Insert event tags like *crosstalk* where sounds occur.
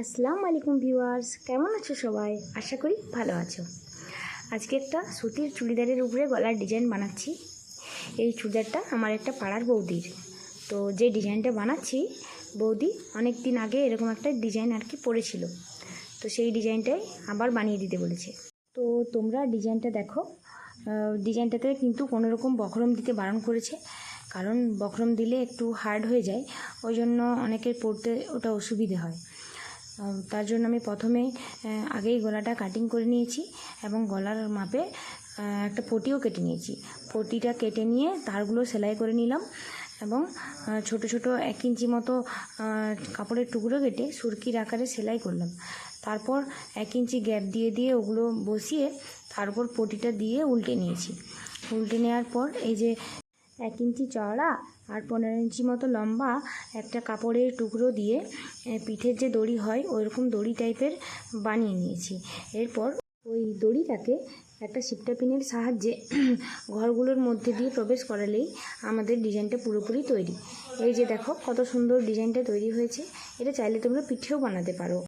আসসালামু আলাইকুম ভিউয়ার্স, কেমন আছো সবাই? আশা করি ভালো আছো। আজকে একটা সুতির চুড়িদারের উপরে গলার ডিজাইন বানাচ্ছি। এই চুড়িদারটা আমার একটা পাড়ার বৌদির। তো যে ডিজাইনটা বানাচ্ছি, বৌদি অনেক দিন আগে এরকম একটা ডিজাইন আর কি পড়েছিল। তো সেই ডিজাইনটাই আবার বানিয়ে দিতে বলেছে। তো তোমরা ডিজাইনটা দেখো। ডিজাইনটাতে কিন্তু কোনো রকম বখরম দিতে বারণ করেছে। কারণ বখরম দিলে একটু হার্ড হয়ে যায়। ওই জন্য অনেকের পড়তে ওটা অসুবিধে হয়। তার জন্য আমি প্রথমে আগেই গলাটা কাটিং করে নিয়েছি এবং গলার মাপে একটা পটিও কেটে নিয়েছি। পটিটা কেটে নিয়ে তারগুলো সেলাই করে নিলাম এবং ছোট ছোট এক ইঞ্চি মতো কাপড়ের টুকরো কেটে সুরকির আকারে সেলাই করলাম। তারপর এক ইঞ্চি গ্যাপ দিয়ে দিয়ে ওগুলো বসিয়ে তারপর পটিটা দিয়ে উল্টে নিয়েছি। উল্টে নেওয়ার পর এই যে এক ইঞ্চি চওড়া আর পনেরো ইঞ্চি মতো লম্বা একটা কাপড়ের টুকরো দিয়ে পিঠের যে দড়ি হয়, ওইরকম দড়ি টাইপের বানিয়ে নিয়েছি। এরপর ওই দড়িটাকে একটা সিপটা পিনের সাহায্যে *clears throat* ঘরগুলোর মধ্যে দিয়ে প্রবেশ করালেই আমাদের ডিজাইনটা পুরোপুরি তৈরি। এই যে দেখো, কত সুন্দর ডিজাইনটা তৈরি হয়েছে। এটা চাইলে তোমরা পিঠেও বানাতে পারো।